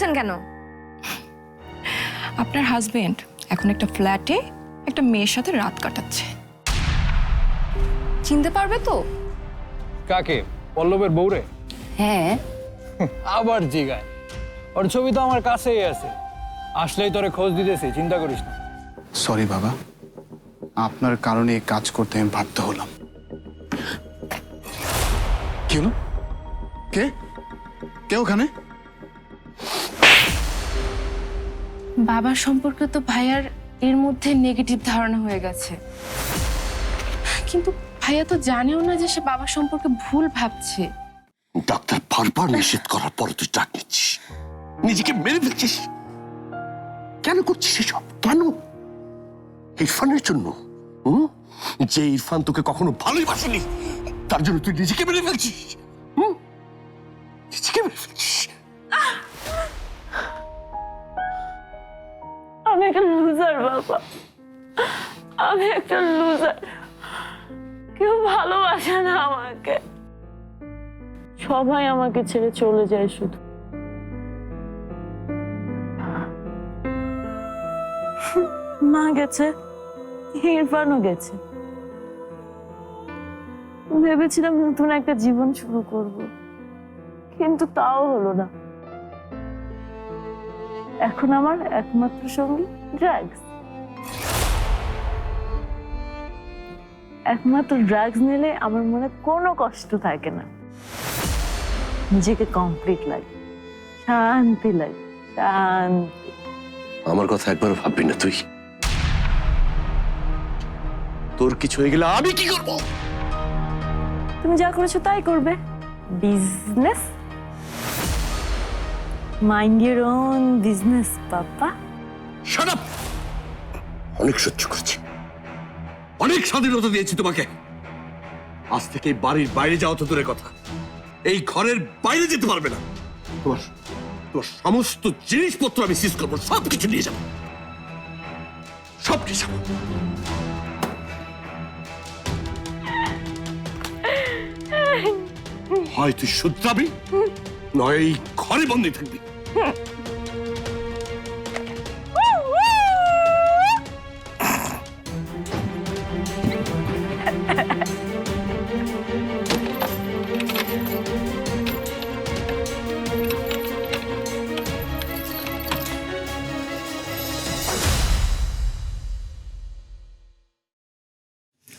বলছেন কেন? আপনার হাজবেন্ড এখন একটা ফ্ল্যাটে একটা মেয়ের সাথে রাত কাটাচ্ছে। চিনতে পারবে তো? কাকে? পল্লবের বউরে? হ্যাঁ। আবার জিগায়। ওর ছবি তো আমার কাছেই আছে। আসলেই তোরে খোঁজ দিতেছি চিন্তা করিস না। সরি বাবা। আপনার কারণে এই কাজ করতে আমি বাধ্য হলাম। কি হলো? কে? কে ওখানে? বাবার সম্পর্কে তো ভাইয়ার এর মধ্যে নেগেটিভ ধারণা হয়ে গেছে। কিন্তু ভাইয়া তো জানেও না যে সে বাবার সম্পর্কে ভুল ভাবছে। ডাক্তার বারবার নিষেধ করার পর তুই ডাক নিচ্ছিস। নিজেকে মেরে ফেলছিস। কেন করছিস এসব? কেন? ইরফানের জন্য। হুম? যে ইরফান তোকে কখনো ভালোই বাসেনি তার জন্য তুই নিজেকে মেরে ফেলছিস। হুম? নিজেকে মেরে ফেলছিস। লুজার বাবা আমি একটা লুজার কেউ ভালোবাসে না আমাকে। সবাই আমাকে ছেড়ে চলে যায় শুধু। মা গেছে, ইরফানও গেছে। ভেবেছিলাম নতুন একটা জীবন শুরু করব। কিন্তু তাও হলো না। এখন আমার একমাত্র সঙ্গী। ড্রাগস একমাত্র ড্রাগস নিলে আমার মনে কোনো কষ্ট থাকে না। নিজেকে কমপ্লিট লাগে শান্তি লাগে শান্তি। আমার কথা একবার ভাববি না তুই। তোর কিছু হয়ে গেলে আমি কি করব? তুমি যা করেছ তাই করবে। Business mind your own business papa. Up! অনেক সহ্য করেছি। অনেক স্বাধীনতা দিয়েছি তোমাকে। আজ থেকে বাড়ির বাইরে যাওয়া তো দূরের কথা। এই ঘরের বাইরে যেতে পারবে না। তোমার তোমার সমস্ত জিনিসপত্র আমি সিজ করব সব কিছু নিয়ে যাব। সব নিয়ে যাব হয় তুই শুধরাবি নয় এই ঘরে বন্দি থাকবি।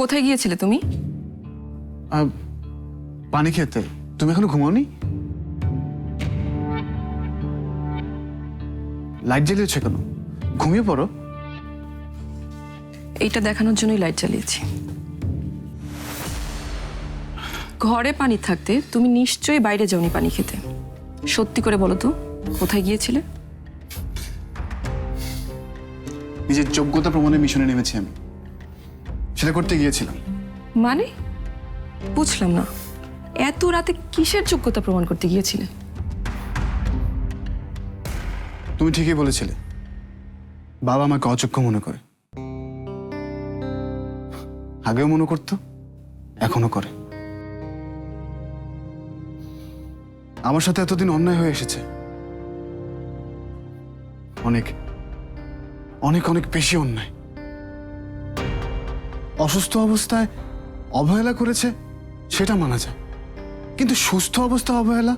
কোথায় গিয়েছিলে তুমি? পানি খেতে। তুমি এখনও ঘুমাওনি? লাইট জ্বালিয়েছো কেন? ঘুমিয়ে পড়ো। এইটা দেখানোর জন্যই লাইট জ্বালিয়েছি। ঘরে পানি থাকতে তুমি নিশ্চয়ই বাইরে যাওনি পানি খেতে। সত্যি করে বলো তো কোথায় গিয়েছিলে? নিজের যোগ্যতা প্রমাণের মিশনে নেমেছি আমি। সেটা করতে গিয়েছিলাম। মানে? বুঝলাম না। এত রাতে কিসের যোগ্যতা প্রমাণ করতে গিয়েছিলে? তুমি ঠিকই বলেছিলে। বাবা আমাকে অযোগ্য মনে করে। আগেও মনে করতো এখনও করে। আমার সাথে এতদিন অন্যায় হয়ে এসেছে। অনেক অনেক অনেক বেশি অন্যায়। অসুস্থ অবস্থায় অবহেলা করেছে, সেটা মানা যায়। কিন্তু সুস্থ অবস্থা অবহেলা,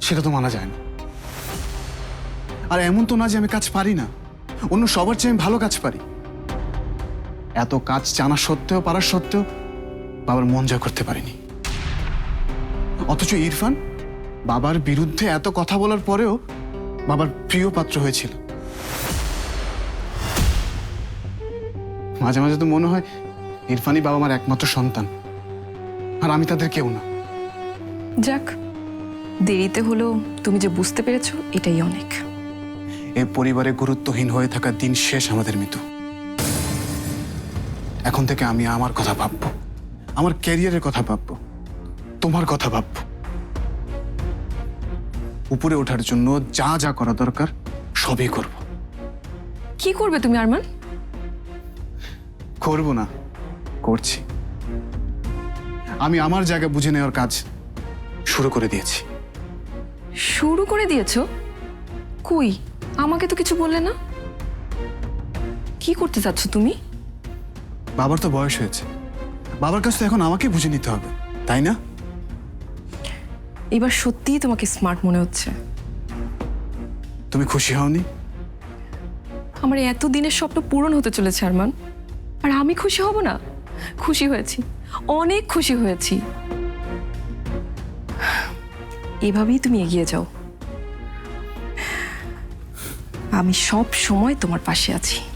সেটা তো মানা যায় না। আর এমন তো না যে আমি কাজ পারি না। অন্য সবার চেয়ে আমি ভালো কাজ পারি। এত কাজ জানা সত্ত্বেও পারার সত্ত্বেও, বাবার মন জয় করতে পারিনি। অথচ ইরফান, বাবার বিরুদ্ধে এত কথা বলার পরেও বাবার প্রিয় পাত্র হয়েছিল। মাঝে মাঝে তো মনে হয় ইরফানই বাবা আমার একমাত্র সন্তান। আর আমি তাদের কেউ না। যাক দেরিতে হলেও তুমি যে বুঝতে পেরেছ এটাই অনেক। এই পরিবারে গুরুত্বহীন হয়ে থাকার দিন শেষ আমাদের মৃত্যু এখন থেকে আমি আমার কথা ভাববো। আমার ক্যারিয়ারের কথা ভাববো। তোমার কথা ভাববো। উপরে ওঠার জন্য যা যা করা দরকার সবই করব। কি করবে তুমি আরমান? করব না। করছি। আমি আমার জায়গা বুঝে নেওয়ার কাজ শুরু করে দিয়েছি। শুরু করে দিয়েছ? কই? আমাকে তো কিছু বললে না? কি করতে চাচ্ছ তুমি? বাবার তো বয়স হয়েছে। বাবার কাছ তো এখন আমাকে বুঝে নিতে হবে তাই না? এবার সত্যিই তোমাকে স্মার্ট মনে হচ্ছে। তুমি খুশি হওনি? আমার এত দিনের স্বপ্ন পূরণ হতে চলেছে আরমান। আর আমি খুশি হব না? খুশি হয়েছি। অনেক খুশি হয়েছি। এভাবেই তুমি এগিয়ে যাও। আমি সব সময় তোমার পাশে আছি।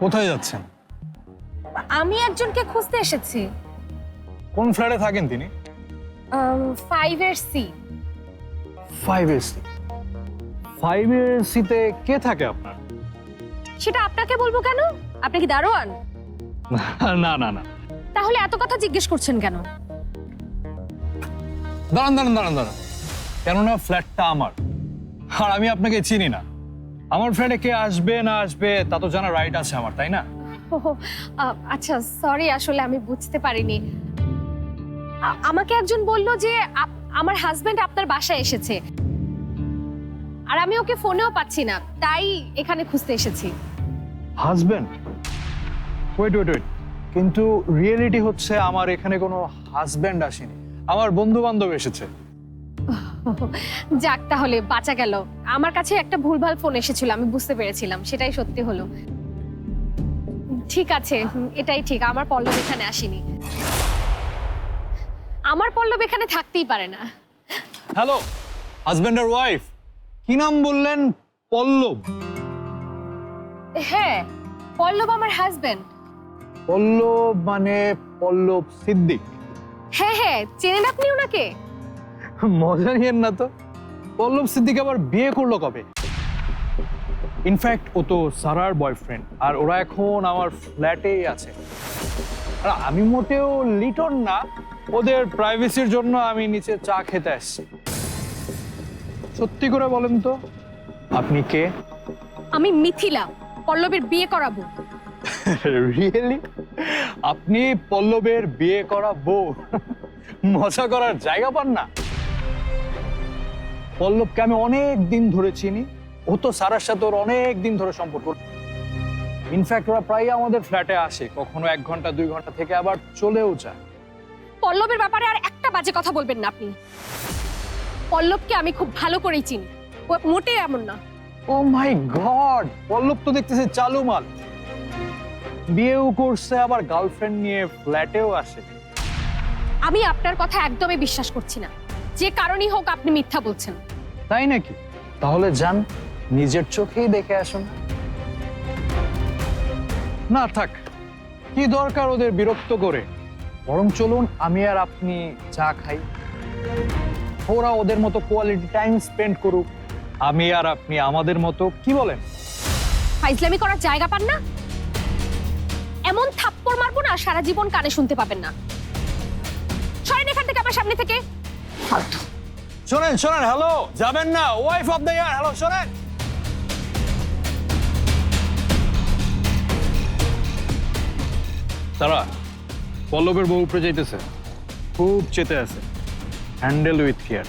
কোথায় যাচ্ছেন? আমি একজনকে খুঁজতে এসেছি। কোন ফ্ল্যাটে থাকেন তিনি? ফাইভ এর সি ফাইভ এসি ফাইভ এসিতে কে থাকে আপনার? সেটা আপনাকে বলব কেন? আপনি কি দারোয়ান? না না না। তাহলে এত কথা জিজ্ঞেস করছেন কেন? দাঁড়ান দাঁড়ান দাঁড়ান দাঁড়ান। কেননা ফ্ল্যাটটা আমার। আর আমি আপনাকে চিনি না। আমার ফ্রেন্ডে কে আসবে না আসবে তা তো জানা রাইট আছে আমার তাই না? আচ্ছা সরি আসলে আমি বুঝতে পারিনি। আমাকে একজন বলল যে আমার হাজবেন্ড আপনার বাসায় এসেছে। আর আমি ওকে ফোনেও পাচ্ছি না তাই এখানে খুঁজতে এসেছি। হাজবেন্ড ওয়েট ওয়েট ওয়েট কিন্তু রিয়েলিটি হচ্ছে আমার এখানে কোনো হাজব্যান্ড আসেনি। আমার বন্ধু বান্ধব এসেছে। যাক তাহলে বাঁচা গেল। আমার কাছে একটা ভুলভাল ফোন এসেছিল আমি বুঝতে পেরেছিলাম সেটাই সত্যি হলো। ঠিক আছে এটাই ঠিক আমার পল্লব এখানে আসেনি। আমার পল্লব এখানে থাকতেই পারে না। হ্যালো হাজব্যান্ড আর ওয়াইফ কি নাম বললেন? পল্লব। হ্যাঁ পল্লব আমার হাজবেন্ড পল্লব মানে পল্লব সিদ্দিক। হ্যাঁ হ্যাঁ চেনেন আপনি ওনাকে? মজা নিয়েন না তো। পল্লব সিদ্দিক আবার বিয়ে করল কবে? ইনফ্যাক্ট ও তো সারার বয়ফ্রেন্ড আর ওরা এখন আমার ফ্ল্যাটেই আছে। আর আমি মোটেও লিটন না ওদের প্রাইভেসির জন্য আমি নিচে চা খেতে আসছি। সত্যি করে বলেন তো আপনি কে? আমি মিথিলা পল্লবের বিয়ে করাবো। রিয়েলি আপনি পল্লবের বিয়ে করা বউ মজা করার জায়গা পান না? পল্লবকে আমি অনেক দিন ধরে চিনি। ও তো সারার সাথে ওর অনেক দিন ধরে সম্পর্ক। ইনফ্যাক্ট ওরা প্রায় আমাদের ফ্ল্যাটে আসে। কখনো এক ঘণ্টা দুই ঘণ্টা থেকে আবার চলেও যায়। পল্লবের ব্যাপারে আর একটা বাজে কথা বলবেন না আপনি। পল্লবকে আমি খুব ভালো করেই চিনি। ও মোটেই এমন না। ও মাই গড! পল্লব তো দেখতেছে চালু মাল। বিয়েও করছে আবার গার্লফ্রেন্ড নিয়ে ফ্ল্যাটেও আসে। আমি আপনার কথা একদমই বিশ্বাস করছি না। যে কারণেই হোক আপনি মিথ্যা বলছেন। তাই নাকি? তাহলে যান নিজের চোখেই দেখে আসুন। না থাক। কি দরকার ওদের বিরক্ত করে? বরং চলুন আমি আর আপনি চা খাই। ওরা ওদের মতো কোয়ালিটি টাইম স্পেন্ড করুক। আমি আর আপনি আমাদের মতো কি বলেন? ফাইজলামি করার জায়গা পান না? এমন থাপ্পড় মারবো না সারা জীবন কানে শুনতে পাবেন না। সরেন এখান থেকে আমার সামনে থেকে। ফালতু। শোনেন শোনেন হ্যালো যাবেন না wife of the year hello শোনেন। তারা পল্লবের বউ উপরে যাইতেছে। খুব চেতে আছে। হ্যান্ডেল উইথ কেয়ার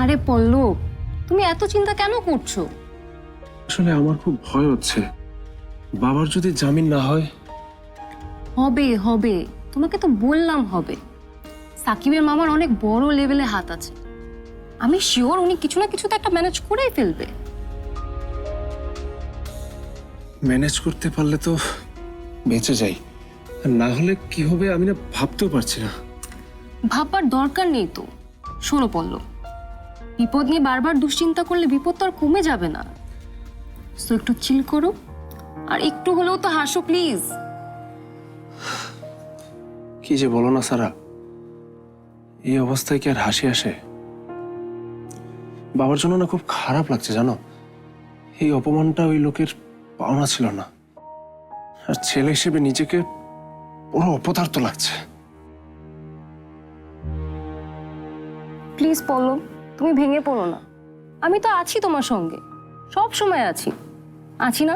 আরে পল্লব তুমি এত চিন্তা কেন করছ? আসলে আমার খুব ভয় হচ্ছে। বাবার যদি জামিন না হয়? হবে হবে। তোমাকে তো বললাম হবে। সাকিবের মামার অনেক বড় লেভেলে হাত আছে। আমি শিওর উনি কিছু না কিছু তো একটা ম্যানেজ করেই ফেলবে। ম্যানেজ করতে পারলে তো বেঁচে যাই। আর না হলে কি হবে আমি না ভাবতেও পারছি না। ভাববার দরকার নেই তো। শোনো পল্লব বিপদ নিয়ে বারবার দুশ্চিন্তা করলে বিপদ তো আর কমে যাবে না। তো একটু চিল করো আর একটু হলেও তো হাসো প্লিজ কি যে বলো না সারা। এই অবস্থায় কি আর হাসি আসে? বাবার জন্য না খুব খারাপ লাগছে জানো? এই অপমানটা ওই লোকের পাওনা ছিল না। আর ছেলে হিসেবে নিজেকে পুরো অপদার্থ লাগছে। প্লিজ পল্লব তুমি ভেঙে পড়ো না। আমি তো আছি তোমার সঙ্গে। সব সময় আছি। আছি না?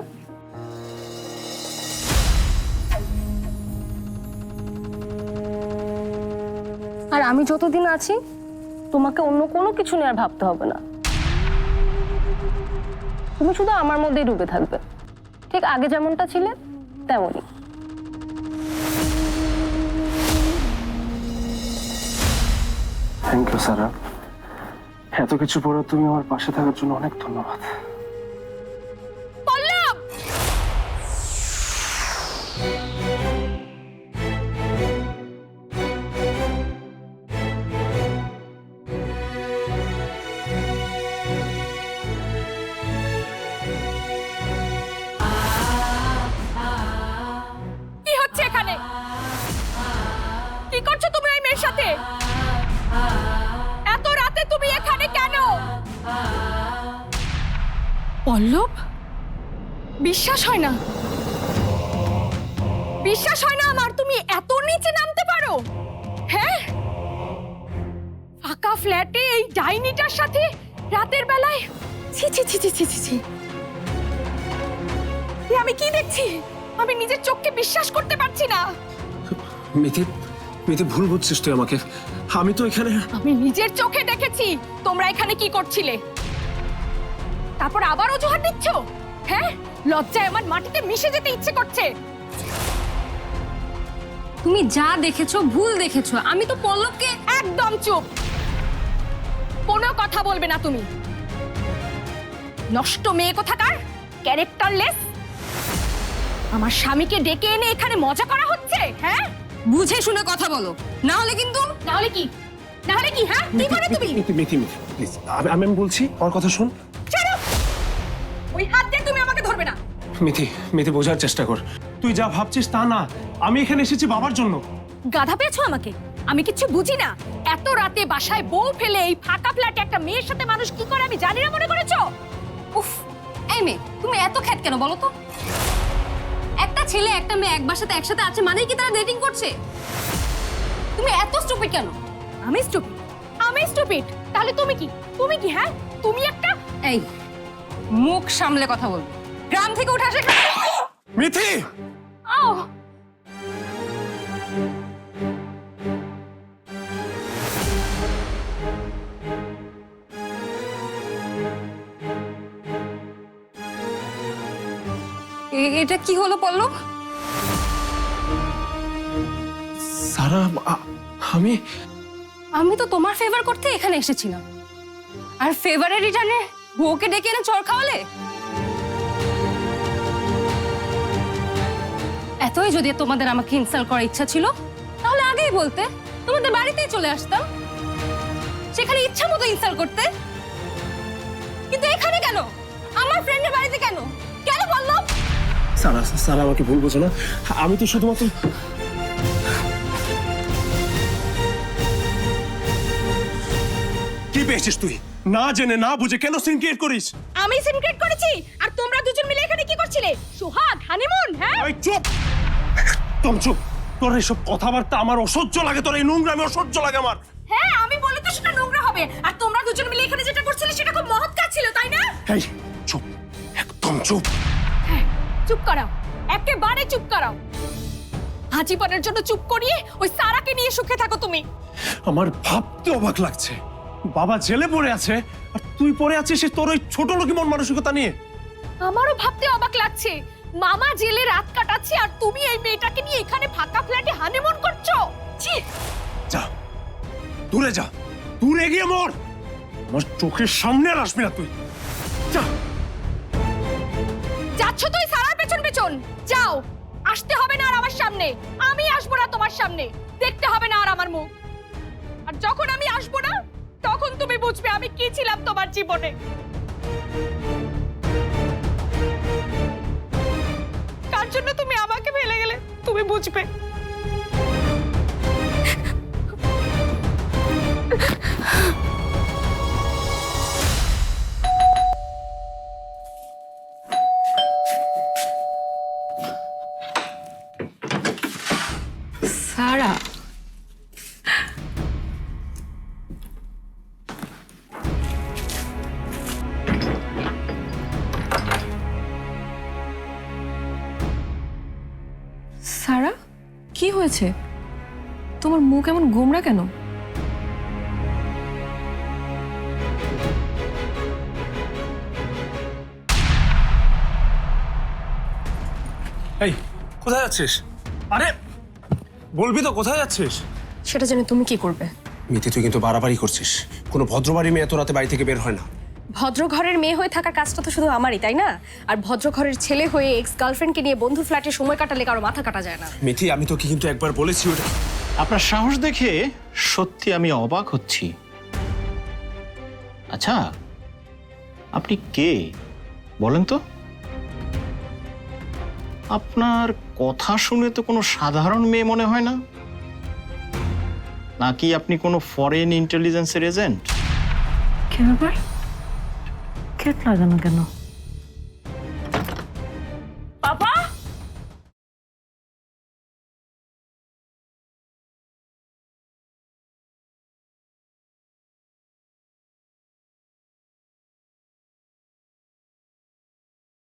আর আমি যতদিন আছি, তোমাকে অন্য কোনো কিছু নিয়ে আর ভাবতে হবে না। তুমি শুধু আমার মধ্যেই ডুবে থাকবে। ঠিক আগে যেমনটা ছিলে, তেমনই। থ্যাংক ইউ সারা এত কিছু পরে তুমি আমার পাশে থাকার জন্য অনেক ধন্যবাদ। পল্লব? বিশ্বাস হয় না। বিশ্বাস হয় না আমার তুমি এত নিচে নামতে পারো। হ্যাঁ? ফাঁকা ফ্ল্যাটে এই ডাইনিটার সাথে রাতের বেলায় ছি ছি ছি ছি ছি ছি ছি। এ আমি কি দেখছি? আমি নিজের চোখকে বিশ্বাস করতে পারছি না। মিথি মিথি ভুল বুঝছিস তুই আমাকে। আমি তো এখানে আমি নিজের চোখে দেখেছি। তোমরা এখানে কি করছিলে? তারপর আবার অজুহাত দিচ্ছ হ্যাঁ লজ্জায় আমার মাটিতে মিশে যেতে ইচ্ছে করছে তুমি যা দেখেছ ভুল দেখেছ আমি তো পল্লবকে একদম চুপ কোনো কথা বলবে না তুমি নষ্ট মেয়ে কোথাকার ক্যারেক্টারলেস আমার স্বামীকে ডেকে এনে এখানে মজা করা হচ্ছে হ্যাঁ বুঝে শুনে কথা বলো না হলে কিন্তু না হলে কি না হলে কি হ্যাঁ কি করে তুমি মিথি মিথি প্লিজ আমি আমি বলছি আমার কথা শোন ওই হাত দিয়ে তুমি আমাকে ধরবে না। মিথি মিথি বোঝার চেষ্টা কর। তুই যা ভাবছিস তা না। আমি এখানে এসেছি বাবার জন্য। গাধা পেয়েছ আমাকে? আমি কিচ্ছু বুঝি না। এত রাতে বাসায় বউ ফেলে এই ফাঁকা ফ্ল্যাটে একটা মেয়ের সাথে মানুষ কি করে আমি জানি না মনে করেছ? উফ এই মেয়ে তুমি এত খ্যাত কেন বলো তো? একটা ছেলে একটা মেয়ে এক বাসাতে একসাথে আছে মানেই কি তারা ডেটিং করছে? তুমি এত স্টুপিড কেন? আমি স্টুপিড আমি স্টুপিড তাহলে তুমি কি? তুমি কি হ্যাঁ? তুমি একটা এই মুখ সামলে কথা বল। গ্রাম থেকে উঠে আসে মিথি! আও। এ- এটা কি হলো পল্লব? সারা আমি আমি তো তোমার ফেভার করতে এখানে এসেছিলাম। আর ফেভারের রিটার্নে বউকে ডেকে এনে চর খাওয়ালে? এতই যদি তোমাদের আমাকে ইনসাল্ট করার ইচ্ছা ছিল তাহলে আগেই বলতে তোমাদের বাড়িতেই চলে আসতাম। সেখানে ইচ্ছা মতো ইনসাল্ট করতে। কিন্তু এখানে কেন? আমার ফ্রেন্ডের বাড়িতে কেন? কেন বলল? সারা সারা আমাকে ভুল বোঝো না। আমি তো শুধুমাত্র কি পেয়েছিস তুই? না জেনে না বুঝে কেন সিন ক্রিয়েট করিস? আমি সিনক্রেট করেছি আর তোমরা দুজন মিলে এখানে কি করছিলে? সোহাগ হানিমুন হ্যাঁ? এই চুপ! একদম চুপ! তোর এইসব কথাবার্তা আমার অসহ্য লাগে তোর এই নোংরামি অসহ্য লাগে আমার। হ্যাঁ আমি বলি তো সেটা নোংরা হবে। আর তোমরা দুজন মিলে এখানে যেটা করছিলে সেটা খুব মহৎ কাজ ছিল তাই না? এই চুপ! একদম চুপ! হ্যাঁ চুপ করাও। একেবারে চুপ করাও। হাজিপনের জন্য চুপ করিয়ে ওই সারাকে নিয়ে সুখে থাকো তুমি। আমার ভাবতে অবাক লাগছে। বাবা জেলে পড়ে আছে আর তুই পড়ে আছিস সে তোর ওই ছোট লোকি মন মানসিকতা নিয়ে। আমারও ভাবতে অবাক লাগছে। মামা জেলে রাত কাটাচ্ছে আর তুমি এই মেয়েটাকে নিয়ে এখানে ফাঁকা ফ্ল্যাটে হানিমুন করছ? ছি! যা দূরে যা দূরে গিয়ে মর। আমার চোখের সামনে আর আসবি না তুই। যা। যাচ্ছ তুই সারার পেছন পেছন। যাও। আসতে হবে না আর আমার সামনে। আমি আসব না তোমার সামনে। দেখতে হবে না আর আমার মুখ। আর যখন আমি আসব না তখন তুমি বুঝবে আমি কি ছিলাম তোমার জীবনে। কার জন্য তুমি আমাকে ফেলে গেলে, তুমি বুঝবে। মুখ এমন গোমরা কেন? এই কোথায় যাচ্ছিস? আরে বলবি তো কোথায় যাচ্ছিস? সেটা জেনে তুমি কি করবে? মিতি তুই কিন্তু বাড়াবাড়ি করছিস। কোনো ভদ্রবাড়ি মেয়ে এত রাতে বাড়ি থেকে বের হয় না। ভদ্র ঘরের মেয়ে হয়ে থাকার কাজটা তো শুধু আমারই তাই না? আর ভদ্র ঘরের ছেলে হয়ে এক্স গার্লফ্রেন্ডকে নিয়ে বন্ধু ফ্ল্যাটে সময় কাটালে কারও মাথা কাটা যায় না। মিথি আমি তোকে কিন্তু একবার বলেছি ওটা আপনার সাহস দেখে সত্যি আমি অবাক হচ্ছি। আচ্ছা আপনি কে? বলেন তো। আপনার কথা শুনে তো কোনো সাধারণ মেয়ে মনে হয় না। নাকি আপনি কোনো ফরেন ইন্টেলিজেন্সের এজেন্ট কি ব্যাপার? কেট লাগানো কেন?